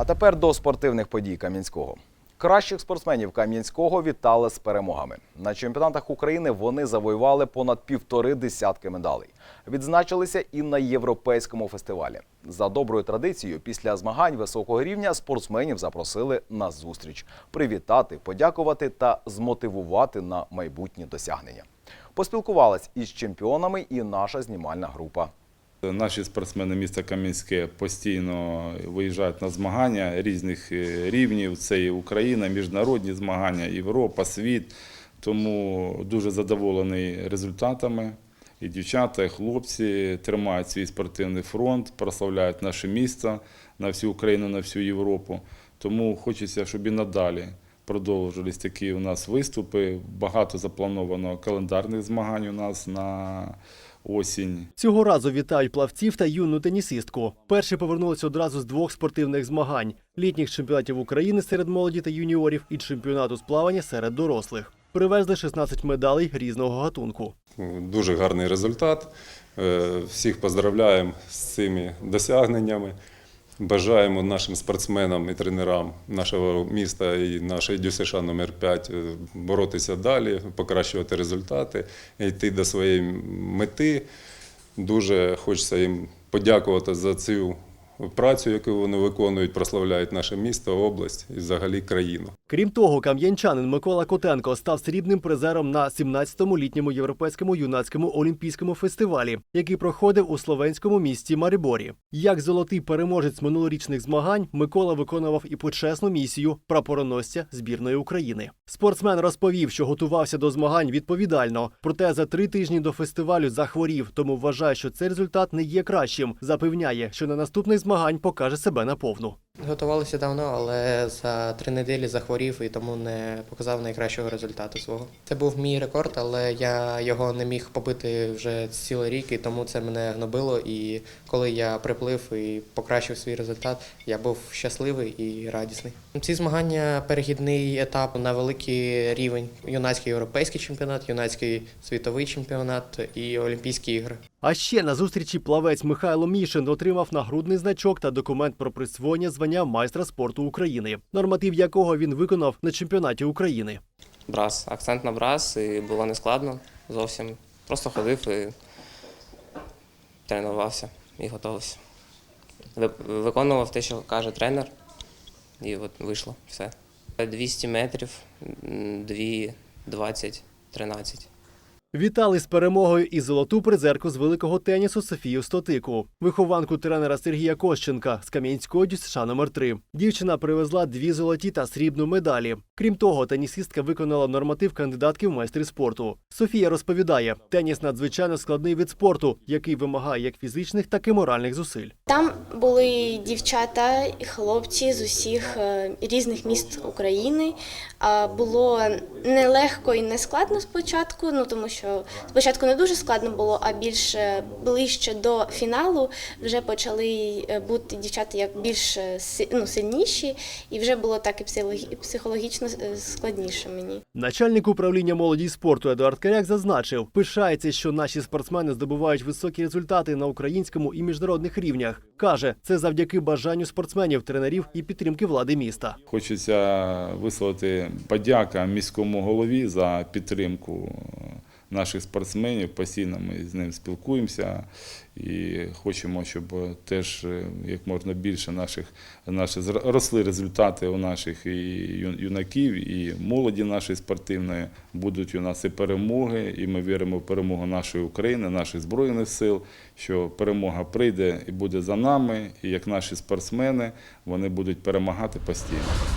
А тепер до спортивних подій Кам'янського. Кращих спортсменів Кам'янського вітали з перемогами. На чемпіонатах України вони завоювали понад півтори десятки медалей. Відзначилися і на європейському фестивалі. За доброю традицією, після змагань високого рівня спортсменів запросили на зустріч привітати, подякувати та змотивувати на майбутні досягнення. Поспілкувалась із чемпіонами і наша знімальна група. Наші спортсмени міста Кам'янське постійно виїжджають на змагання різних е, рівнів. Це і Україна, міжнародні змагання, Європа, світ. Тому дуже задоволений результатами. І дівчата, і хлопці тримають свій спортивний фронт, прославляють наше місто на всю Україну, на всю Європу. Тому хочеться, щоб і надалі продовжувались такі у нас виступи. Багато заплановано календарних змагань у нас на осінь. Цього разу вітають плавців та юну тенісистку. Перші повернулися одразу з двох спортивних змагань: літніх чемпіонатів України серед молоді та юніорів і чемпіонату з плавання серед дорослих. Привезли 16 медалей різного гатунку. Дуже гарний результат. Е, Всіх поздравляємо з цими досягненнями. Бажаємо нашим спортсменам і тренерам нашого міста і нашої ДЮСШ номер 5 е, боротися далі, покращувати результати, йти до своєї мети. Дуже хочеться їм подякувати за цю працю, яку вони виконують, прославляють наше місто, область і взагалі країну. Крім того, кам'янчанин Микола Котенко став срібним призером на 17-му літньому європейському юнацькому олімпійському фестивалі, який проходив у словенському місті Мариборі. Як золотий переможець минулорічних змагань, Микола виконував і почесну місію прапороносця збірної України. Спортсмен розповів, що готувався до змагань відповідально, проте за три тижні до фестивалю захворів, тому вважає, що цей результат не є кращим. Запевняє, що на наступних змагань покаже себе наповну. Готувалися давно, але за три неділі захворів і тому не показав найкращого результату свого. Це був мій рекорд, але я його не міг побити вже цілий рік, і тому це мене гнобило. І коли я приплив і покращив свій результат, я був щасливий і радісний. Ці змагання перехідний етап на великий рівень: юнацький європейський чемпіонат, юнацький світовий чемпіонат і Олімпійські ігри. А ще на зустрічі плавець Михайло Мішин отримав нагрудний значок та документ про присвоєння звання майстра спорту України, норматив якого він виконав на чемпіонаті України. брас, акцент на брас, і було не складно зовсім. Просто ходив і тренувався і готувався. Виконував те, що каже тренер, і от вийшло все. 200 метрів, 2, 20, 13. Вітали з перемогою і золоту призерку з великого тенісу Софію Стотику, вихованку тренера Сергія Кощенка з Кам'янського ДЮСШ номер 3 Дівчина привезла дві золоті та срібну медалі. Крім того, тенісистка виконала норматив кандидатки в майстри спорту. Софія розповідає, теніс надзвичайно складний вид спорту, який вимагає як фізичних, так і моральних зусиль. Там були дівчата і хлопці з усіх е, різних міст України. Було нелегко і не складно спочатку, ну тому що спочатку не дуже складно було, а більше ближче до фіналу вже почали е, бути дівчата як більш е, ну, сильніші, і вже було так і психологі- психологічно е, складніше мені. Начальник управління молоді й спорту Едуард Каряк зазначив, пишається, що наші спортсмени здобувають високі результати на українському і міжнародних рівнях. каже, це завдяки бажанню спортсменів, тренерів і підтримки влади міста. Хочеться висловити подяка міському голові за підтримку наших спортсменів. Постійно ми з ним спілкуємося і хочемо, щоб теж е, як можна більше наших, наші росли результати у наших і юнаків, і молоді нашої спортивної. Будуть у нас і перемоги, і ми віримо в перемогу нашої України, наших збройних сил, що перемога прийде і буде за нами, і як наші спортсмени вони будуть перемагати постійно.